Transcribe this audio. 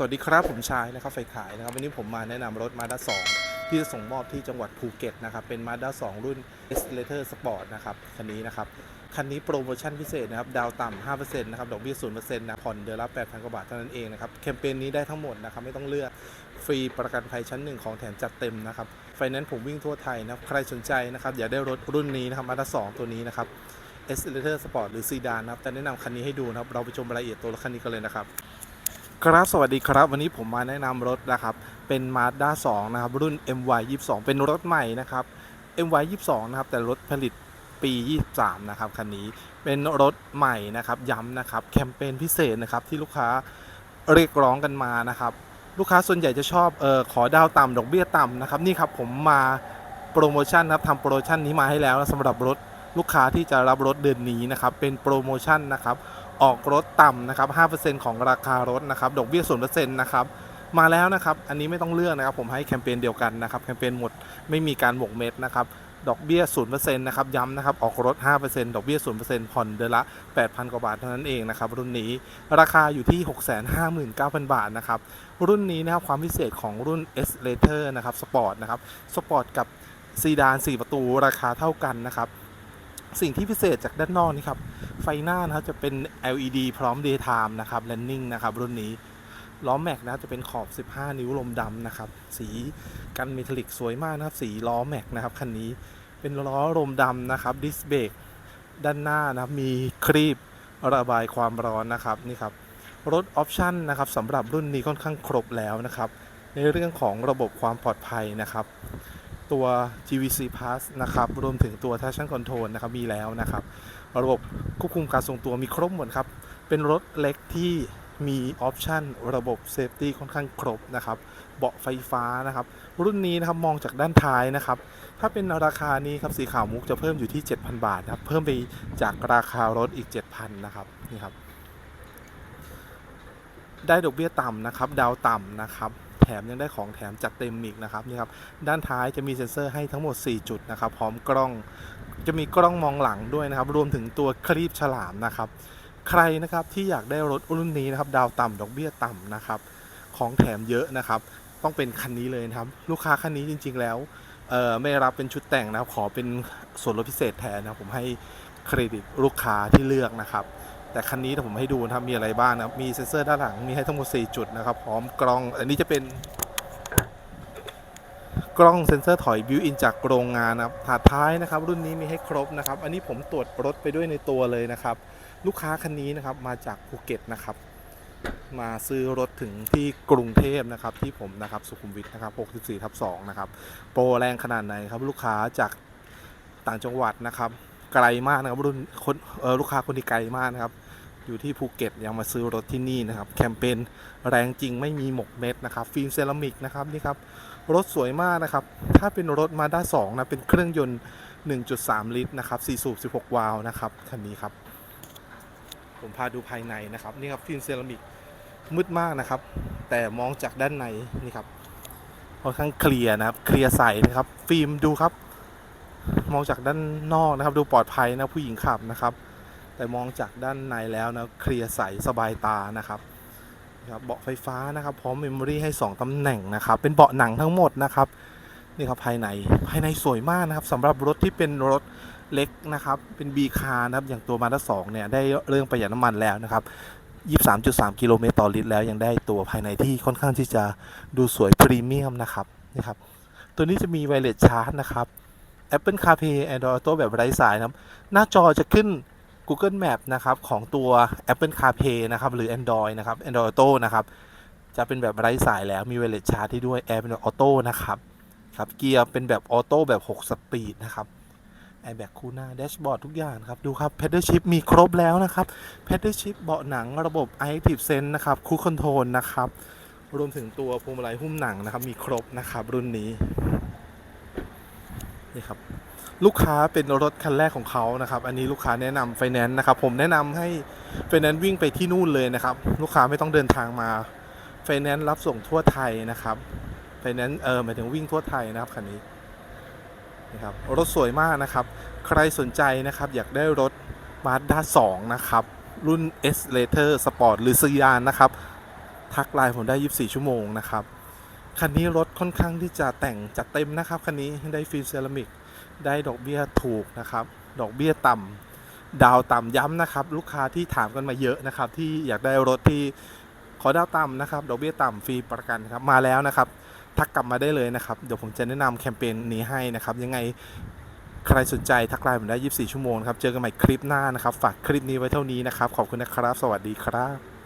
สวัสดีครับ ผมชายนะครับไฟขายนะครับวันนี้ผมมาแนะนำรถ Mazda 2ที่จะส่งมอบที่จังหวัดภูเก็ตนะครับเป็น Mazda 2รุ่น S Later Sport นะครับคันนี้นะครับคันนี้โปรโมชั่นพิเศษนะครับดาวต่ำ5%นะครับดอกเบี้ย0%นะผ่อนเดือนละ8,000กว่าบาทเท่านั้นเองนะครับแคมเปญนี้ได้ทั้งหมดนะครับไม่ต้องเลือกฟรีประกันภัยชั้นหนึ่งของแถมจัดเต็มนะครับไฟแนนซ์ผมวิ่งทั่วไทยนะคใครสนใจนะครับอยากได้รถรุ่นนี้นะครับ Mazda 2ตัวนี้นะครับ S Later Sport หรือซีดานนะครับจะแนะนำคันนี้ให้ดูนะครับเราไปชมรายละเอียดตัวรถคันนี้กันเลยนะครับ ครับสวัสดีครับ วันนี้ผมมาแนะนำรถนะครับ เป็น Mazda 2 นะครับ รุ่น MY 22เป็นรถใหม่นะครับ MY 22นะครับ แต่รถผลิตปี 23 นะครับ คันนี้เป็นรถใหม่นะครับ ย้ำนะครับ แคมเปญพิเศษนะครับ ที่ลูกค้าเรียกร้องกันมานะครับ ลูกค้าส่วนใหญ่จะชอบเออขอดาวต่ำดอกเบี้ยต่ำนะครับ นี่ครับผมมาโปรโมชั่นนะครับทำโปรโมชั่นนี้มาให้แล้วนะสำหรับรถลูกค้าที่จะรับรถเดือนนี้นะครับ เป็นโปรโมชั่นนะครับ ออกรถต่ำนะครับ 5%ของราคารถนะครับ ดอกเบี้ย0%นะครับ มาแล้วนะครับ อันนี้ไม่ต้องเลือกนะครับ ผมให้แคมเปญเดียวกันนะครับ แคมเปญหมดไม่มีการบวกเม็ดนะครับ ดอกเบี้ย0%นะครับ ย้ำนะครับ ออกรถ 5%ดอกเบี้ย0%ผ่อนเดือนละ 8,000 กว่าบาทเท่านั้นเองนะครับ รุ่นนี้ ราคาอยู่ที่ 659,000 บาทนะครับ รุ่นนี้นะครับ ความพิเศษของรุ่น S Later นะครับ สปอร์ตนะครับ สปอร์ตกับซีดาน 4 ประตู ราคาเท่ากันนะครับ สิ่งที่พิเศษจากด้านนอกนี่ครับ ไฟหน้านะครับจะเป็น LED พร้อม daytime นะครับ landing นะครับ รุ่นนี้ ล้อแม็กนะจะเป็นขอบ 15 นิ้วลมดำนะครับ สีกันเมทัลลิกสวยมากนะครับ สีล้อแม็กนะครับคันนี้เป็นล้อลมดำนะครับดิสเบรกด้านหน้านะครับมีครีบระบายความร้อนนะครับนี่ครับรถออปชั่นนะครับสำหรับรุ่นนี้ค่อนข้างครบแล้วนะครับ ในเรื่องของระบบความปลอดภัยนะครับ ตัว GVC Plus นะครับรวมถึงตัว Traction Control นะครับมีแล้วนะครับ ระบบควบคุมการทรงตัวมีครบหมดครับ เป็นรถเล็กที่มีออปชันระบบเซฟตี้ค่อนข้างครบนะครับ เบาะไฟฟ้านะครับ รุ่นนี้นะครับมองจากด้านท้ายนะครับ ถ้าเป็นราคานี้ครับสีขาวมุกจะเพิ่มอยู่ที่ 7,000 บาทนะครับ เพิ่มไปจากราคารถอีก 7,000 นะครับนี่ครับ ได้ดอกเบี้ยต่ำนะครับ ดาวต่ำนะครับ แถมยังได้ของแถมจัดเต็มอีกนะครับนี่ครับด้านท้ายจะมีเซ็นเซอร์ให้ทั้งหมด 4 จุดนะครับพร้อมกล้องจะมีกล้องมองหลังด้วยนะครับ รวมถึงตัวครีบฉลามนะครับใครนะครับที่อยากได้รถรุ่นนี้นะครับดาวต่ำดอกเบี้ยต่ำนะครับของแถมเยอะนะครับต้องเป็นคันนี้เลยนะครับลูกค้าคันนี้จริง ๆ แล้วไม่รับเป็นชุดแต่งนะครับขอเป็นส่วนลดพิเศษแทนนะผมให้เครดิตลูกค้าที่เลือกนะครับ แต่คันนี้เดี๋ยวผมให้ดูนะครับมีอะไรบ้างนะครับมีเซ็นเซอร์ด้านหลังมีให้ทั้งหมด4จุดนะครับพร้อมกล้อง อันนี้จะเป็น กล้องเซ็นเซอร์ถอยบิวอินจากโรงงานนะครับถาดท้ายนะครับ รุ่นนี้มีให้ครบนะครับ อันนี้ผมตรวจรถไปด้วยในตัวเลยนะครับ ลูกค้าคันนี้นะครับมาจากภูเก็ตนะครับ มาซื้อรถถึงที่กรุงเทพนะครับ ที่ผมนะครับสุขุมวิทนะครับ64ทับ2นะครับโปรแรงขนาดไหนครับ ลูกค้าจากต่างจังหวัดนะครับ ไกลมากนะครับรุ่นคนเออลูกค้าคนที่ไกลมากนะครับ อยู่ที่ภูเก็ตยังมาซื้อรถที่นี่นะครับ แคมเปญแรงจริงไม่มีหมกเม็ดนะครับ ฟิล์มเซรามิกนะครับนี่ครับรถสวยมากนะครับ ถ้าเป็นรถมาด้า2นะเป็นเครื่องยนต์ 1.3 ลิตรนะครับ4สูบ16 วาล์วนะครับคันนี้ครับ ผมพาดูภายในนะครับ นี่ครับฟิล์มเซรามิกมืดมากนะครับ แต่มองจากด้านในนี่ครับค่อนข้างเคลียร์นะครับ เคลียร์ใสนะครับ ฟิล์มดูครับ มองจากด้านนอกนะครับ ดูปลอดภัยนะผู้หญิงขับนะครับ แต่มองจากด้านในแล้วนะเคลียร์ใสสบายตานะครับนะครับเบาะไฟฟ้านะครับ พร้อมเมมโมรี่ให้ 2 ตำแหน่งนะครับ เป็นเบาะหนังทั้งหมดนะครับนี่ครับภายในภายในสวยมากนะครับสำหรับรถที่เป็นรถเล็กนะครับ เป็น B คาร์นะครับ อย่างตัวมาด้า2เนี่ยได้เรื่องประหยัดน้ำมันแล้วนะครับ 23.3 กิโลเมตรต่อลิตรแล้วยังได้ตัวภายในที่ค่อนข้างที่จะดูสวยพรีเมียมนะครับนี่ครับตัวนี้จะมีไวเลสชาร์จนะครับ Apple CarPlay Android Auto แบบไร้สายนะครับ หน้าจอจะขึ้น Google Map นะครับ ของตัว Apple CarPlay นะครับ หรือ Android นะครับ Android Auto นะครับ จะเป็นแบบไร้สายแล้วมี Wireless Charge ที่ด้วย Air เป็นแบบ Auto นะครับครับเกียร์เป็นแบบออโต้แบบ 6 สปีดนะครับ Airbag คู่หน้าแดชบอร์ดทุกอย่างครับ ดูครับ Pedal Shift มีครบแล้วนะครับ Pedal Shift เบาะหนังระบบ Active Sense นะครับ Cruise Control นะครับ รวมถึงตัวพวงมาลัยหุ้มหนังนะครับ มีครบนะครับ รุ่นนี้ นี่ครับลูกค้าเป็นรถคันแรกของเขานะครับ อันนี้ลูกค้าแนะนำไฟแนนซ์นะครับ ผมแนะนำให้ไฟแนนซ์วิ่งไปที่นู่นเลยนะครับ ลูกค้าไม่ต้องเดินทางมาไฟแนนซ์รับส่งทั่วไทยนะครับไฟแนนซ์เออหมายถึงวิ่งทั่วไทยนะครับคันนี้นะครับรถสวยมากนะครับ ใครสนใจนะครับ อยากได้รถ Mazda 2 นะครับ รุ่น S Later Sport หรือซีดานนะครับ ทักไลน์ผมได้ 24 ชั่วโมงนะครับ คันนี้รถค่อนข้างที่จะแต่งจัดเต็มนะครับ คันนี้ได้ฟิลเซรามิก ได้ดอกเบี้ยถูกนะครับ ดอกเบี้ยต่ำดาวต่ำย้ำนะครับ ลูกค้าที่ถามกันมาเยอะนะครับ ที่อยากได้รถที่ขอดาวต่ำนะครับ ดอกเบี้ยต่ำฟรีประกันครับ มาแล้วนะครับ ทักกลับมาได้เลยนะครับ เดี๋ยวผมจะแนะนำแคมเปญนี้ให้นะครับ ยังไงใครสนใจทักไลน์ผมได้ 24 ชั่วโมงครับ เจอกันใหม่คลิปหน้านะครับ ฝากคลิปนี้ไว้เท่านี้นะครับ ขอบคุณนะครับ สวัสดีครับ